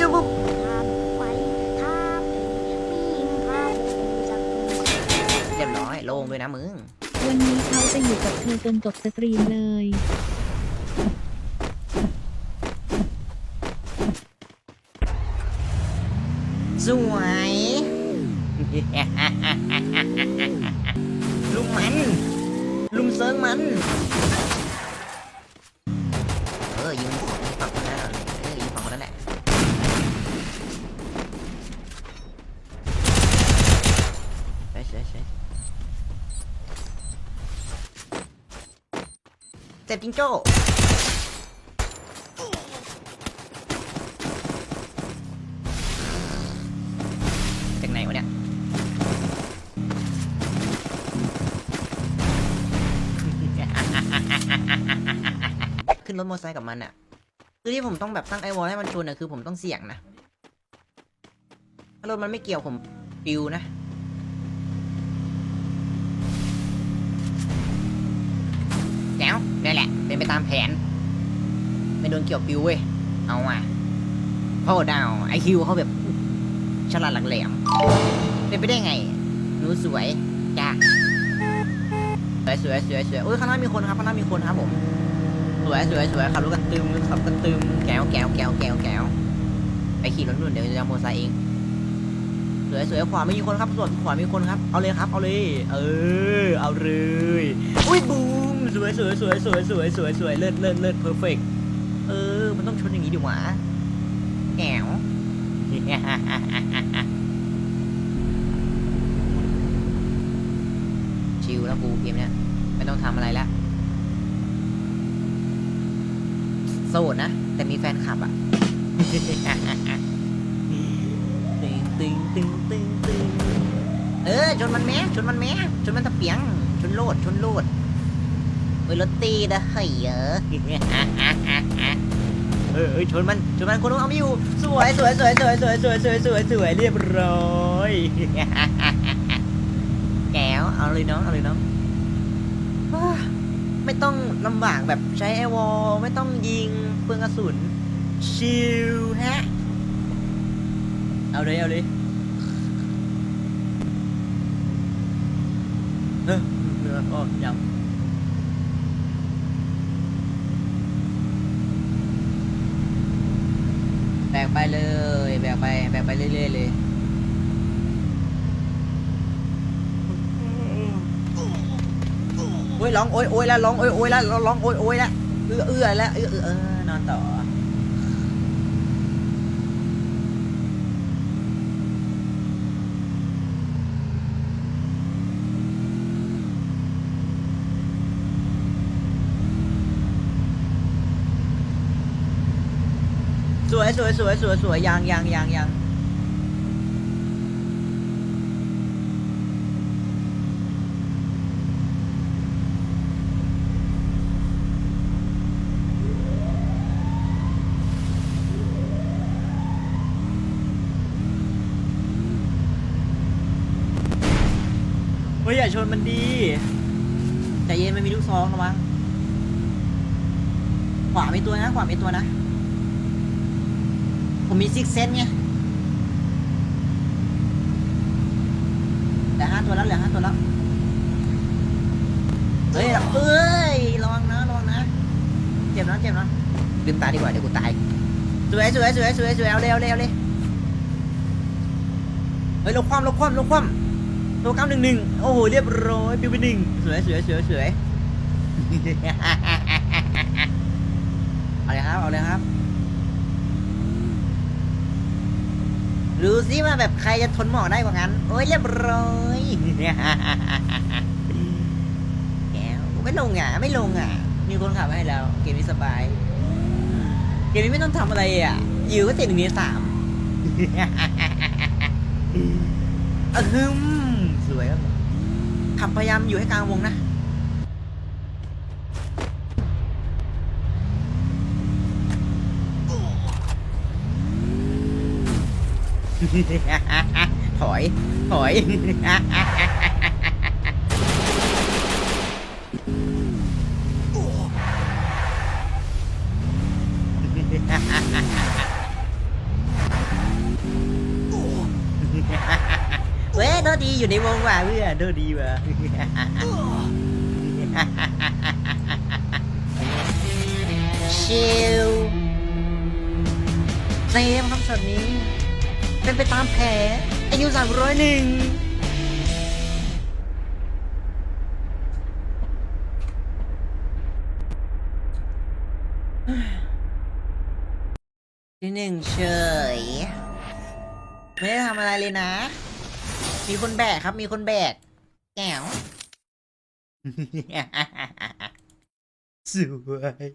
จะมาทำไว้ทำมีพระสักเรียบร้อยโล่งด้วยนะมึง วันนี้เขาจะอยู่กับเธอจนจบสตรีมเลยสวย ลุมมัน ลุมเซิร์งมัน เออยิงฝั่งคนนั้นเอเออยิงฝั่งคนนั้นแหละใช่ใช่ใช่เจ็บจิงโจ้ ขึ้นรถมอเตอร์ไซค์กับมันอะคือที่ผมต้องแบบตั้งไอวอลให้มันชนอะคือผมต้องเสี่ยงนะ ถ้ารถมันไม่เกี่ยวผมปิวนะแจ๋วนี่แหละ เป็นไปตามแผน ไม่โดนเกี่ยวปิวเว้ย เอาอะพ่อดาวไอคิวเขาแบบฉลาดหลักแหลม เป็นไปได้ไง หนูสวยจ้าสวยสวยสวยสวยโอ้ยข้างหน้ามีคนครับข้างหน้ามีคนครับผม สวยสวยสวยขับรถกันตึมขับกันตึมแก้วแก้วแก้วแก้วแก้วไปขี่รถนู่นเดี๋ยวจะเอามอเตอร์ไซค์เองสวยสวยขวาไม่มีคนครับส่วนขวามีคนครับ เอาเลยครับ เอาเลย เออ เอาเลยอุ้ยบูมสวยสวยสวยสวยสวยสวยสวยเลิศเลิศเลิศเพอร์เฟกเออ มันต้องชนอย่างนี้ดิวะแก้วชิลแล้วกูเกมเนี้ยไม่ต้องทำอะไรแล้ว โสดนะ แต่มีแฟนคลับอะตึงตึงตึงตึงตึงเออชนมันแม้ชนมันแม้ชนมันตะเปียง ชนโลดชนโลดเฮ้ยรถตีนะเฮ้ยเออเออเออชนมันชนมันคนนู้นเอาไม่อยู่สวยสวยสวยสวยสวยสวยสวยสวยสวยเรียบร้อยแก้วเอาเลยน้องเอาเลยน้องว้า ไม่ต้องลำบากแบบใช้ไอวอลไม่ต้องยิงเปลืองกระสุน ชิลฮะ เอาเลยเอาเลยเออเนื้อก็ยังแบกไปเลย แบกไป แบกไปเรื่อยๆเลยโอ้ยร้องโอ้ยโอ้ยแล้วร้องโอ้ยโอ้ยแล้วร้องโอ้ยโอ้ยแล้วเอื้อเอื้อแล้วเอื้อเออเอนอนต่อสวยสวยสวยสวยสวยยังยังยังยังเฮ้ยอย่าชนมันดีใจเย็นไม่มีลูกซองระวังขวามีตัวนะ ขวามีตัวนะ ผมมีซิกเซนไงเหลือห้าตัวแล้วเหลือห้าตัวแล้วเฮ้ยเอ้ยระวังนะระวังนะ เจ็บนะเจ็บนะลืมตาดีกว่าเดี๋ยวกูตายสวยสวยสวยสวยสวยเอาเร็วเร็วเลยเฮ้ยลงความลงความลงความ ตัวเก้าหนึ่งหนึ่งโอ้โห เรียบร้อยปิวไปหนึ่งสวยสวยสวยสวยเอาเลยครับ เอาเลยครับดูสิว่าแบบใครจะทนหมอกได้กว่างั้น โอ้ยเรียบร้อยแกไม่ลงอะ ไม่ลงอะ มีคนขับให้แล้ว เกมนี้สบาย เกมนี้ไม่ต้องทำอะไรอะ อยู่ก็ติดหนึ่งในสามอะฮึม วยครับขับพยายามอยู่ให้กลางวงนะถอย ถอย Ha ha ha ha! อยู่ในวงว่ะเพื่อนโทษดีว่ะชิลเซฟครับช็อตนี้ เป็นไปตามแผนอายุสามร้อยหนึ่งที่หนึ่งเฉย ไม่ได้ทำอะไรเลยนะ มีคนแบกครับ มีคนแบกแก้วสวย